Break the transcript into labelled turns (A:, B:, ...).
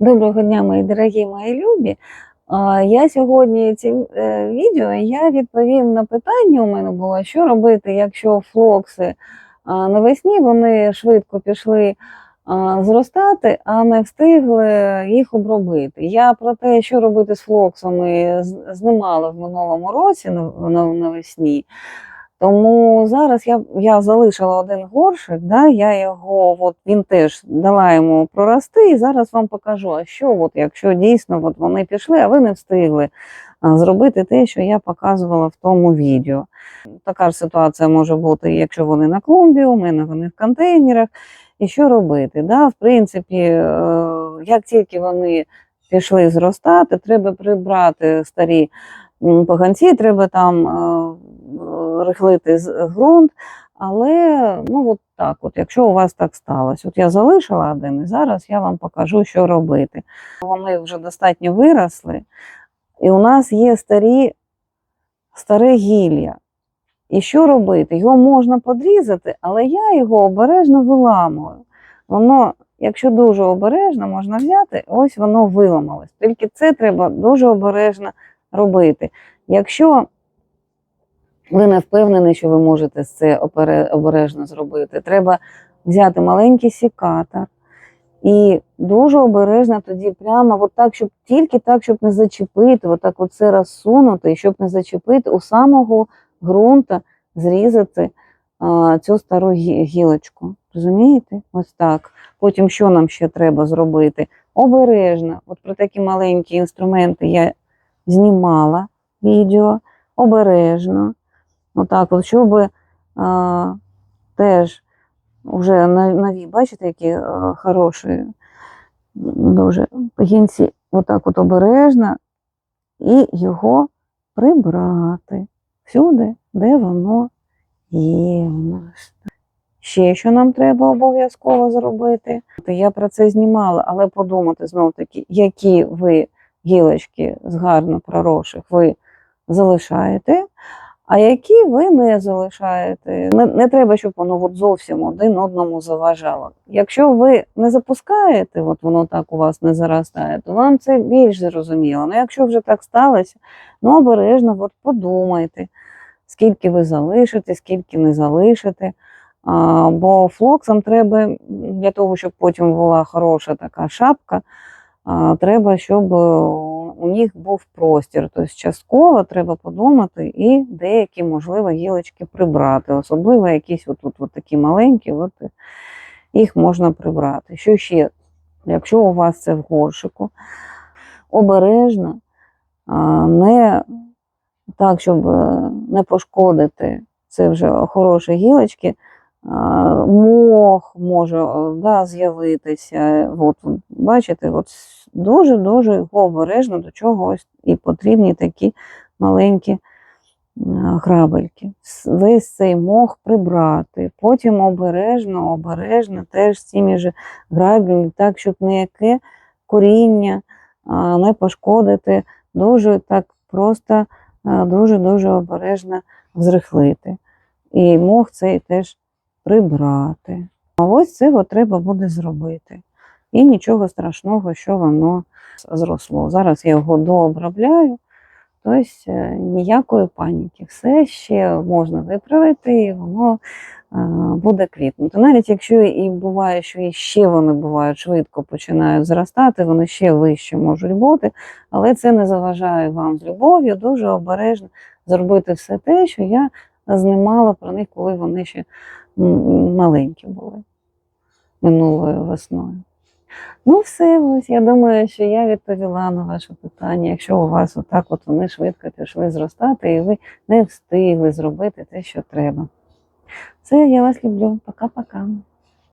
A: Доброго дня, мої дорогі мої любі. Я сьогодні цим е, відео я відповім на питання. У мене було, що робити, якщо флокси навесні вони швидко пішли зростати, а не встигли їх обробити. Я про те, що робити з флоксами, знімала в минулому році нав- нав- навесні. Тому зараз я, я залишила один горшик, да, я його, от він теж дала йому прорости, і зараз вам покажу, а що, от, якщо дійсно от вони пішли, а ви не встигли зробити те, що я показувала в тому відео. Така ж ситуація може бути, якщо вони на клумбі, у мене вони в контейнерах. І що робити? Да? В принципі, е, як тільки вони пішли зростати, треба прибрати старі поганці, треба там е, рихлити ґрунт. Але ну от так, от, якщо у вас так сталося, от я залишила один, і зараз я вам покажу, що робити. Вони вже достатньо виросли, і у нас є старі, старе гілля. І що робити? Його можна подрізати, але я його обережно виламую. Воно, якщо дуже обережно, можна взяти, ось воно виламалось. Тільки це треба дуже обережно робити. Якщо ви не впевнені, що ви можете це обережно зробити, треба взяти маленький сікатор і дуже обережно тоді прямо от так, щоб тільки так, щоб не зачепити, от це розсунути, щоб не зачепити у самого ґрунта зрізати а, цю стару гілочку. Розумієте? Ось так. Потім що нам ще треба зробити? Обережно. От про такі маленькі інструменти я знімала відео обережно. Отак, от, щоб а, теж вже нові, бачите, які а, хороші, дуже пагінці, отак от обережно, і його прибрати всюди, де воно є у нас. Ще що нам треба обов'язково зробити. Я про це знімала, але подумати знов таки, які ви гілочки з гарно проросших ви залишаєте, а які ви не залишаєте. Не, не треба, щоб воно от зовсім один одному заважало. Якщо ви не запускаєте, от воно так у вас не заростає, то вам це більш зрозуміло. Ну, якщо вже так сталося, ну обережно от подумайте, скільки ви залишите, скільки не залишите. А, бо флоксам треба для того, щоб потім була хороша така шапка, а, треба, щоб е, у них був простір. Тобто частково треба подумати і деякі, можливо, гілочки прибрати. Особливо якісь от, от, такі маленькі, от, е, їх можна прибрати. Що ще? Якщо у вас це в горшику, обережно, не так, щоб е, не пошкодити, це вже хороші гілочки, мох може е, да, з'явитися. От, бачите, от дуже-дуже обережно до чогось і потрібні такі маленькі е, грабельки. Весь цей мох прибрати, потім обережно, обережно теж цими ж граблями, так, щоб ніяке коріння не пошкодити, дуже так просто, е, дуже-дуже обережно взрихлити. І мох цей теж прибрати. А ось це треба буде зробити. І нічого страшного, що воно зросло. Зараз я його дообробляю, тобто е, ніякої паніки. Все ще можна виправити, і воно е, буде квітнути. Навіть якщо і буває, що і ще вони бувають швидко починають зростати, вони ще вище можуть бути, але це не заважає вам з любов'ю дуже обережно зробити все те, що я знімала про них, коли вони ще маленькі були минулою весною. Ну, все, ось я думаю, що я відповіла на ваше питання. Якщо у вас отак от вони швидко пішли зростати, і ви не встигли зробити те, що треба. Все, я вас люблю. Пока-пока.